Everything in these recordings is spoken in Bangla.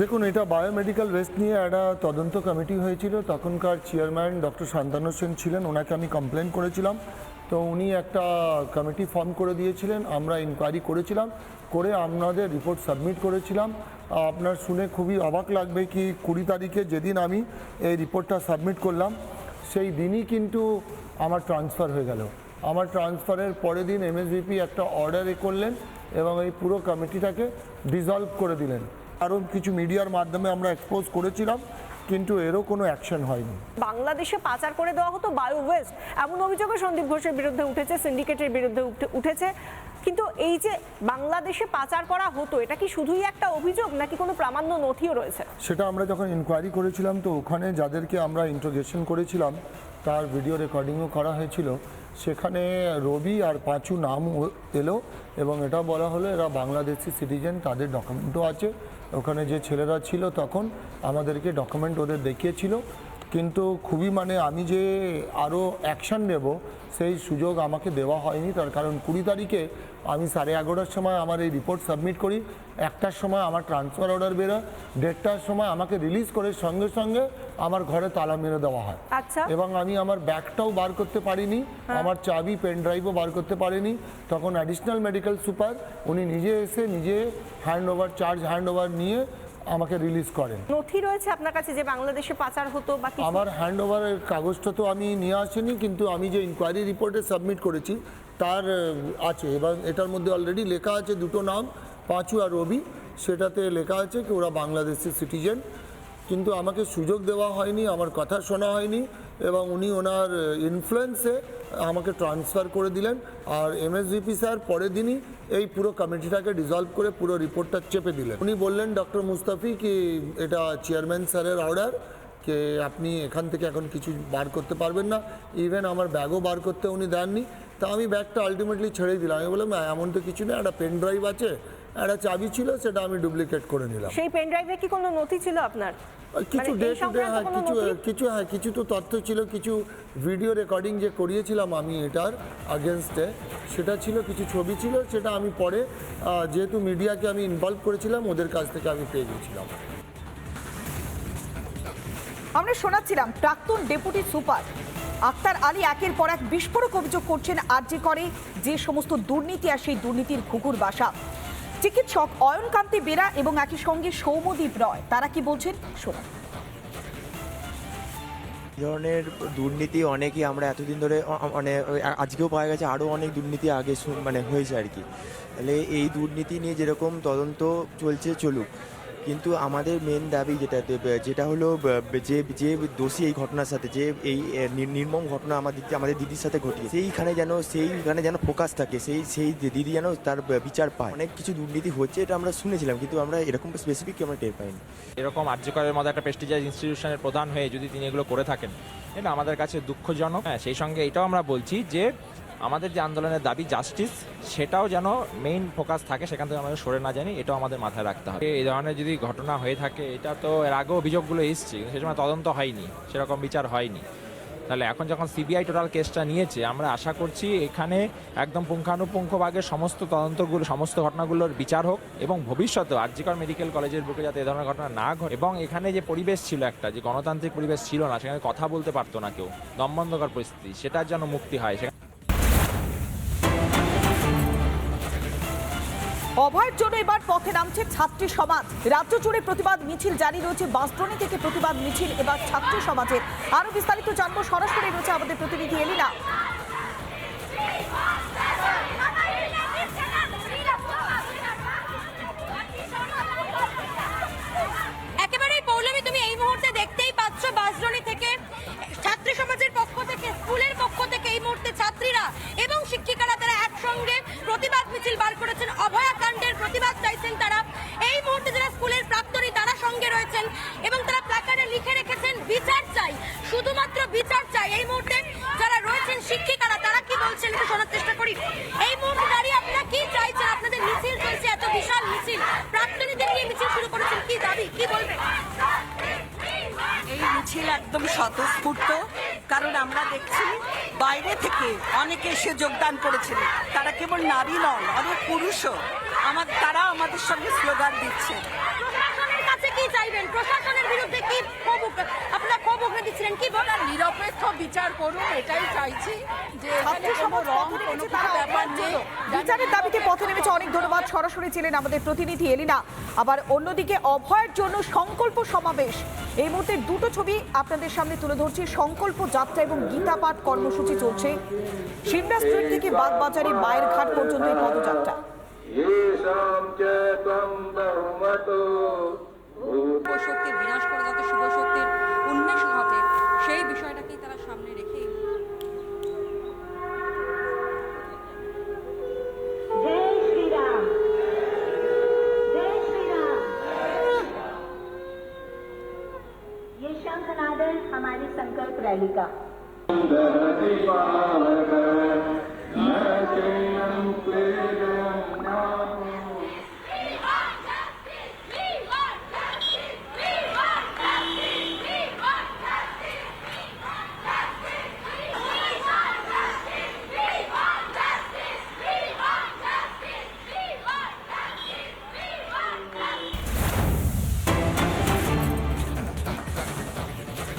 দেখুন, এটা বায়োমেডিক্যাল ওয়েস্ট নিয়ে একটা তদন্ত কমিটি হয়েছিল। তখনকার চেয়ারম্যান ডক্টর শান্তানু সেন ছিলেন, ওনাকে আমি কমপ্লেন করেছিলাম। তো উনি একটা কমিটি ফর্ম করে দিয়েছিলেন, আমরা ইনকোয়ারি করেছিলাম, করে আপনাদের রিপোর্ট সাবমিট করেছিলাম। আপনার শুনে খুবই অবাক লাগবে কি কুড়ি তারিখে যেদিন আমি এই রিপোর্টটা সাবমিট করলাম, সেই দিনই কিন্তু আমার ট্রান্সফার হয়ে গেল। আমার ট্রান্সফারের পরের দিন এমএসবিপি একটা অর্ডার এ করলেন এবং এই পুরো কমিটিটাকে ডিসলভ করে দিলেন। আরও কিছু মিডিয়ার মাধ্যমে আমরা এক্সপোজ করেছিলাম, কিন্তু এরও কোনো অ্যাকশন হয়নি। বাংলাদেশে পাচার করে দেওয়া হতো বায়ো ওয়েস্ট এমন অভিযোগও সন্দীপ ঘোষের বিরুদ্ধে উঠেছে সিন্ডিকেটের বিরুদ্ধে উঠে- উঠেছে। কিন্তু এই যে বাংলাদেশে পাচার করা হতো, এটা কি শুধুই একটা অভিযোগ নাকি কোনো প্রামাণ্য নথিও রয়েছে? সেটা আমরা যখন ইনকোয়ারি করেছিলাম, তো ওখানে যাদেরকে আমরা ইন্ট্রোগেশন করেছিলাম, তার ভিডিও রেকর্ডিংও করা হয়েছিল। সেখানে রবি আর পাঁচু নাম এলো এবং এটা বলা হলো এরা বাংলাদেশি সিটিজেন তাদের ডকুমেন্টও আছে। ওখানে যে ছেলেরা ছিল তখন আমাদেরকে ডকুমেন্ট ওদের দেখিয়েছিল। কিন্তু খুবই মানে আমি যে আরও অ্যাকশন নেব সেই সুযোগ আমাকে দেওয়া হয়নি। তার কারণ কুড়ি তারিখে আমি সাড়ে এগারোটার সময় আমার এই রিপোর্ট সাবমিট করি। একটার সময় আমার ট্রান্সফার অর্ডার বেরোয়। দেড়টার সময় আমাকে রিলিজ করে সঙ্গে সঙ্গে আমার ঘরে তালা মেরে দেওয়া হয়। আচ্ছা। এবং আমি আমার ব্যাগটাও বার করতে পারিনি। আমার চাবি পেন ড্রাইভও বার করতে পারিনি। তখন অ্যাডিশনাল মেডিকেল সুপার উনি নিজে এসে নিজে hand over charge hand over নিয়ে আমাকে রিলিজ করেন। নথি রয়েছে আপনার কাছে যে বাংলাদেশে পাচার হতো বা কিছু? আমার হ্যান্ডওভারের কাগজটা তো আমি নিয়ে আসিনি কিন্তু আমি যে ইনকোয়ারি রিপোর্টে সাবমিট করেছি তার আছে। এবং এটার মধ্যে অলরেডি লেখা আছে দুটো নাম পাঁচু আর রবি। সেটাতে লেখা আছে কি ওরা বাংলাদেশের সিটিজেন কিন্তু আমাকে সুযোগ দেওয়া হয়নি আমার কথা শোনা হয়নি। এবং উনি ওনার ইনফ্লুয়েন্সে আমাকে ট্রান্সফার করে দিলেন। আর এমএসভিপি স্যার পরের দিনই এই পুরো কমিটিটাকে ডিসলভ করে পুরো রিপোর্টটা চেপে দিলেন। উনি বললেন ডক্টর মুস্তাফি, কি এটা চেয়ারম্যান স্যারের অর্ডার কে আপনি এখান থেকে এখন কিছু বার করতে পারবেন না। ইভেন আমার ব্যাগও বার করতে উনি দেননি। তা আমি ব্যাগটা আলটিমেটলি ছেড়ে দিলাম। আমি বললাম এমন তো কিছু নেই, একটা পেন ড্রাইভ আছে একটা চাবি ছিল সেটা আমি ডুপ্লিকেট করে নিলাম। সেই পেন ড্রাইভে কি কোনো নথি ছিল আপনার? কিছু মানে ডে টু ডে হ্যাঁ কিছু কিছু হ্যাঁ কিছু তো তথ্য ছিল কিছু ভিডিও রেকর্ডিং যে করিয়েছিলাম আমি এটার আগেনস্টে সেটা ছিল কিছু ছবি ছিল সেটা আমি পরে যেহেতু মিডিয়াকে আমি ইনভলভ করেছিলাম ওদের কাছ থেকে আমি পেয়ে গেছিলাম। আমরা শোনাচ্ছিলাম প্রাক্তন ডেপুটি সুপার আক্তার আলী একের পর এক বিস্ফোরক অভিযোগ করছেন আর্জি করে যে সমস্ত দুর্নীতি আর সেই দুর্নীতির ঘুঘুর বাসা। চিকিৎসক অয়নকান্তি বেরা এবং একই সঙ্গে সৌমদীপ রয়। তারা কি বলছেন? শোনা ধরনের দুর্নীতি অনেকই আমরা এতদিন ধরে মানে আজকেও পাওয়া গেছে আরও অনেক দুর্নীতি আগে মানে হয়েছে আর কি। তাহলে এই দুর্নীতি নিয়ে যেরকম তদন্ত চলছে, চলুক। কিন্তু আমাদের মেন দাবি যেটা যেটা হলো যে যে দোষী এই ঘটনার সাথে, যে এই নির্মম ঘটনা আমাদের আমাদের দিদির সাথে ঘটিয়ে সেইখানে যেন সেইখানে যেন ফোকাস থাকে, সেই সেই দিদি যেন তার বিচার পায়। অনেক কিছু দুর্নীতি হচ্ছে, এটা আমরা শুনেছিলাম, কিন্তু আমরা এরকম স্পেসিফিক আমরা টের পাইনি। এরকম আর্যকরের মতো একটা প্রেস্টিজিয়াস ইনস্টিটিউশনের প্রধান হয়ে যদি তিনি এগুলো করে থাকেন, এটা আমাদের কাছে দুঃখজনক। হ্যাঁ সেই সঙ্গে এটাও আমরা বলছি যে আমাদের যে আন্দোলনের দাবি জাস্টিস সেটাও যেন মেইন ফোকাস থাকে, সেখান থেকে আমাদের সরে না জানি, এটাও আমাদের মাথায় রাখতে হবে। এই ধরনের যদি ঘটনা হয়ে থাকে, এটা তো এর আগেও অভিযোগগুলো এসছে সে সময় তদন্ত হয়নি, সেরকম বিচার হয়নি। তাহলে এখন যখন সিবিআই টোটাল কেসটা নিয়েছে, আমরা আশা করছি এখানে একদম পুঙ্খানুপুঙ্খভাগে সমস্ত তদন্তগুলো, সমস্ত ঘটনাগুলোর বিচার হোক, এবং ভবিষ্যতে আরজিকর মেডিকেল কলেজের বুকে যাতে এ ধরনের ঘটনা না ঘটে, এবং এখানে যে পরিবেশ ছিল একটা, যে গণতান্ত্রিক পরিবেশ ছিল না, সেখানে কথা বলতে পারতো না কেউ, দমবন্ধকর পরিস্থিতি, সেটার যেন মুক্তি হয়, সেখানে অভয়ের জন্য এবার পথে নামছে ছাত্রী সমাজ। রাজ্য জুড়ে প্রতিবাদ মিছিল জারি রয়েছে। বাসড্রোনি থেকে প্রতিবাদ মিছিল, এবার ছাত্রী সমাজের। আরও বিস্তারিত জানব। সরাসরি রয়েছে আমাদের প্রতিনিধি এলিনা। ছাত্রীরা এবং শিক্ষিকারা তারা একসঙ্গে প্রতিবাদ মিছিল বার করেছেন। শুরু করেছেন? কি দাবি? কি বলবেন? এই মিছিল একদম স্বতঃস্ফূর্ত কারণ আমরা দেখছি বাইরে থেকে অনেকে এসে যোগদান করেছেন। তারা কেবল নারী নন অনেক পুরুষও। আমার তারা আমাদের সঙ্গে স্লোগান দিচ্ছে। কি চাইবেন? প্রশাসনের বিরুদ্ধে কি আপনারা ক্ষোভ উগড়ে দিচ্ছিলেন? কি বলার নিরপেক্ষ বিচার করুন এটাই চাইছি যে কোনো রং কোনো বিচারের দাবিতে পথে নেমেছে অনেক ধন্যবাদ। সরাসরি ছিলেন আমাদের প্রতিনিধি এলিনা। আবার অন্যদিকে অভয়ের জন্য সংকল্প সমাবেশ। এই মুহূর্তে দুটো ছবি আপনাদের সামনে তুলে ধরছি। সংকল্প যাত্রা এবং গীতা পাঠ কর্মসূচি চলছে। শিবরা স্ট্রিট থেকে বাগবাজারে মায়ের ঘাট পর্যন্ত এই পদযাত্রা। শক্তির বিনাশ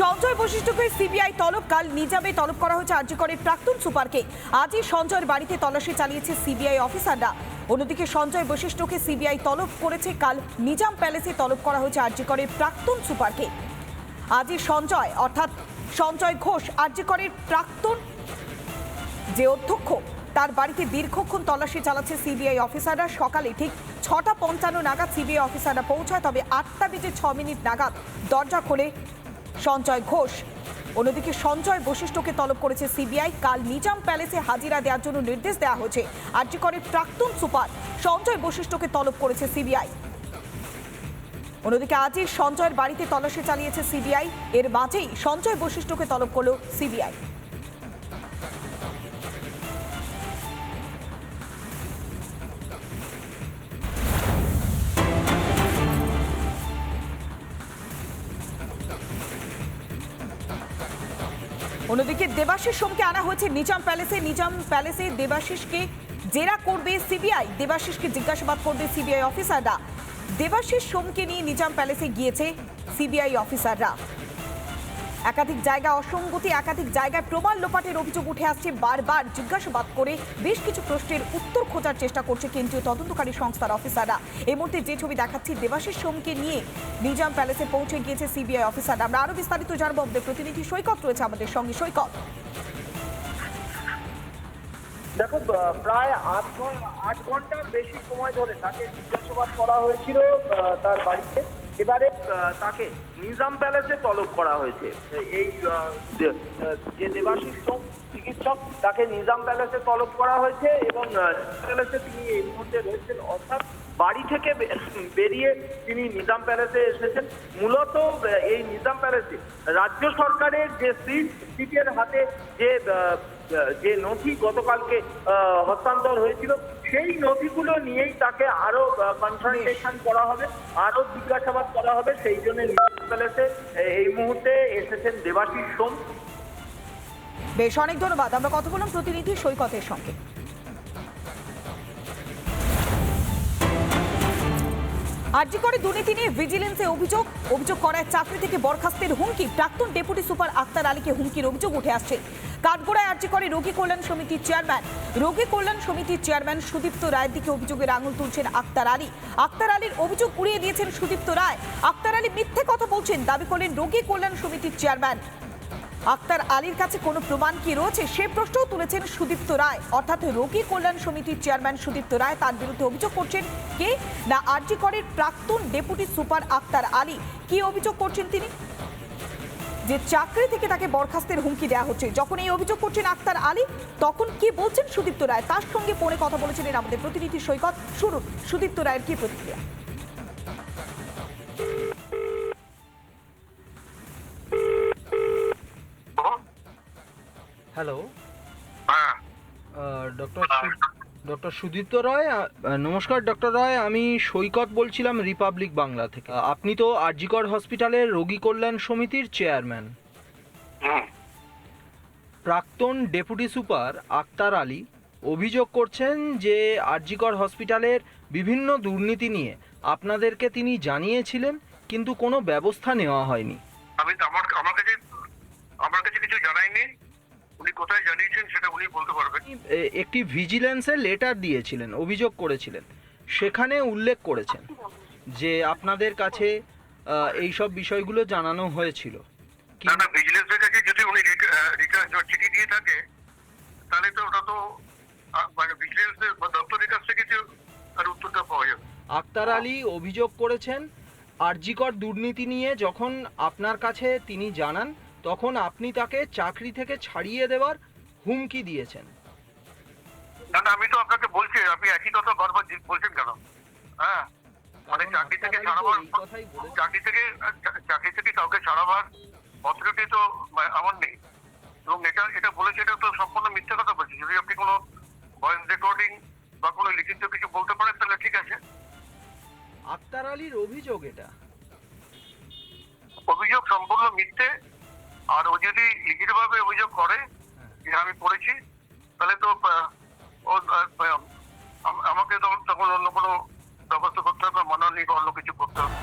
সঞ্জয় বৈশিষ্ট্যকে সিবিআই তলব। কাল নিজামে তলব করা হয়েছে আর্যকরের প্রাক্তন সুপারকে। আজই সঞ্জয়ের বাড়িতে তল্লাশি চালিয়েছে সিবিআই অফিসাররা। অন্যদিকে সঞ্জয় বৈশিষ্ট্যকে সিবিআই তলব করেছে। কাল নিজাম প্যালেসে তলব করা হয়েছে আর্যকরের প্রাক্তন সুপারকে। আজই সঞ্জয় অর্থাৎ সঞ্জয় ঘোষ, আর্যকরের প্রাক্তন যে অধ্যক্ষ, তার বাড়িতে দীর্ঘক্ষণ তল্লাশি চালাচ্ছে সিবিআই অফিসাররা। সকালে ঠিক ছটা পঞ্চান্ন নাগাদ সিবিআই অফিসাররা পৌঁছায়, তবে আটটা বেজে ছ মিনিট নাগাদ দরজা খোলে সঞ্জয় ঘোষ। অন্যদিকে সঞ্জয় বৈশিষ্ট্যকে তলব করেছে সিবিআই। কাল নিজাম প্যালেসে হাজিরা দেওয়ার জন্য নির্দেশ দেওয়া হয়েছে। আর্যিকরের প্রাক্তন সুপার সঞ্জয় বৈশিষ্ট্যকে তলব করেছে সিবিআই। অন্যদিকে আজই সঞ্জয়ের বাড়িতে তল্লাশি চালিয়েছে সিবিআই। এর মাঝেই সঞ্জয় বৈশিষ্ট্যকে তলব করল সিবিআই। দেবাশিস সোমকে আনা হয়েছে নিজাম প্যালেসে। নিজাম প্যালেসে দেবাশিসকে জেরা করবে সিবিআই। দেবাশিসকে জিজ্ঞাসাবাদ করবে সিবিআই অফিসাররা। দেবাশিস সোমকে নিয়ে নিজাম প্যালেসে গিয়েছে সিবিআই অফিসাররা। একাধিক জায়গা অসঙ্গতি, একাধিক জায়গায় প্রমাণ লোপাটের অভিযোগ উঠে আসছে। বারবার জিজ্ঞাসাবাদ করে বেশ কিছু প্রশ্নের উত্তর খোঁজার চেষ্টা করছে কেন্দ্রীয় তদন্তকারী সংস্থার অফিসাররা। এই মুহূর্তে যে ছবি দেখাচ্ছি, দেবাশিস সোমকে নিয়ে নিজাম প্যালেসে পৌঁছে গিয়েছে সিবিআই অফিসাররা। আমরা আরও বিস্তারিত জানব। আমাদের প্রতিনিধি সৈকত রয়েছে আমাদের সঙ্গে। সৈকত। দেখো প্রায় আট ঘণ্টা আট ঘণ্টার বেশি সময় ধরে তাকে জিজ্ঞাসাবাদ করা হয়েছিল তার বাড়িতে। এবারে তাকে নিজাম প্যালেসে তলব করা হয়েছে। এই যে- সোম চিকিৎসক, তাকে নিজাম প্যালেসে তলব করা হয়েছে এবং প্যালেসে তিনি এই মুহূর্তে রয়েছেন। অর্থাৎ বাড়ি থেকে বেরিয়ে তিনি নিজাম প্যালেসে এসেছেন। মূলত এই নিজাম প্যালেসে রাজ্য সরকারের যে সিট, সিটের হাতে যে যে নথি গতকালকে হস্তান্তর হয়েছিল, সেই নথিগুলো নিয়েই তাকে আরও কনসালটেশন করা হবে, আরও জিজ্ঞাসাবাদ করা হবে, সেই জন্য এই মুহূর্তে এসেছেন দেবাশিস সোম। বেশ, অনেক ধন্যবাদ। আমরা কথা বললাম প্রতিনিধি সৈকতের সঙ্গে। আরজি করে দুর্নীতি নিয়ে ভিজিলেন্সে অভিযোগ অভিযোগ করায় চাকরি থেকে বরখাস্তের হুমকি, প্রাক্তন ডেপুটি সুপার আক্তার আলীকে হুমকির অভিযোগ উঠে আসছে। কাঠগোড়ায় আরজি করে রোগী কল্যাণ সমিতির চেয়ারম্যান। রোগী কল্যাণ সমিতির চেয়ারম্যান সুদীপ্ত রায়ের দিকে অভিযোগের আঙুল তুলছেন আক্তার আলী। আক্তার আলীর অভিযোগ উড়িয়ে দিয়েছেন সুদীপ্ত রায়। আক্তার আলী মিথ্যে কথা বলছেন, দাবি করলেন রোগী কল্যাণ সমিতির চেয়ারম্যান। আক্তার আলীর কাছে কোনো প্রমাণ কি রয়েছে সে প্রশ্নও তুলেছেন সুদীপ্ত রায়। অর্থাৎ রোগী কল্যাণ সমিতির চেয়ারম্যান সুদীপ্ত রায় তার বিরুদ্ধে অভিযোগ করছেন কে? না আরজি করের প্রাক্তন ডেপুটি সুপার আক্তার আলী। কি অভিযোগ করছেন তিনি? যে চাকরি থেকে তাকে বরখাস্তের হুমকি দেওয়া হচ্ছে। যখন এই অভিযোগ করছেন আক্তার আলী তখন কি বলছেন সুদীপ্ত রায়? তার সঙ্গে ফোনে কথা বলেছিলেন আমাদের প্রতিনিধি সৈকত। শুনুন সুদীপ্ত রায়ের কি প্রতিক্রিয়া? Hello doctor doctor Sudipta Roy নমস্কার ডক্টর রায় আমি সৈকত বলছিলাম রিপাবলিক বাংলা থেকে। আপনি তো আরজিকর হসপিটালের রোগী কল্যাণ সমিতির চেয়ারম্যান। প্রাক্তন ডেপুটি সুপার আক্তার আলী অভিযোগ করছেন যে আরজিকর হসপিটালের বিভিন্ন দুর্নীতি নিয়ে আপনাদেরকে তিনি জানিয়েছিলেন কিন্তু কোনো ব্যবস্থা নেওয়া হয়নি। আমি আমার আমার কাছে আমার কাছে কিছু জানাইনি উনি কোথায় জানিয়েছেন সেটা উনি বলতে পারবেন। একটি ভিজিলেন্সের লেটার দিয়েছিলেন অভিযোগ করেছিলেন। সেখানে উল্লেখ করেছেন যে আপনাদের কাছে এই সব বিষয়গুলো জানানো হয়েছিল। না না ভিজিলেন্সের কাছে যদি উনি চিঠি দিয়ে থাকে তাহলে তো ওটা তো মানে ভিজিলেন্সের দপ্তরের কাছ থেকে তার উত্তরটা পাওয়া যাবে। আক্তার আলী অভিযোগ করেছেন আরজিকর দুর্নীতি নিয়ে যখন আপনার কাছে তিনি জানান তখন আপনি তাকে চাকরি থেকে ছাড়িয়ে দেওয়ার হুমকি দিয়েছেন। না আমি তো আপনাকে বলছি আপনি একই কথা বারবার বলছেন কেন? হ্যাঁ মানে চাকরি থেকে ছাড়াবার। চাকরি থেকে চাকরি থেকে কাউকে ছাড়াবার অথরিটি তো আমার নেই। এবং এটা এটা বলেছে এটা তো সম্পূর্ণ মিথ্যা কথা বলছি। যদি আপনি কোনো ভয়েস রেকর্ডিং বা কোনো লিখিত কিছু বলতে পারেন তাহলে ঠিক আছে। আক্তার আলীর অভিযোগ এটা। অভিযোগ সম্পূর্ণ মিথ্যে আর ও যদি লিখিতভাবে অভিযোগ করে, যে আমি পড়েছি, তাহলে তো আমাকে তখন অন্য কোনো ব্যবস্থা করতে হবে মাননীয় অন্য কিছু করতে হবে।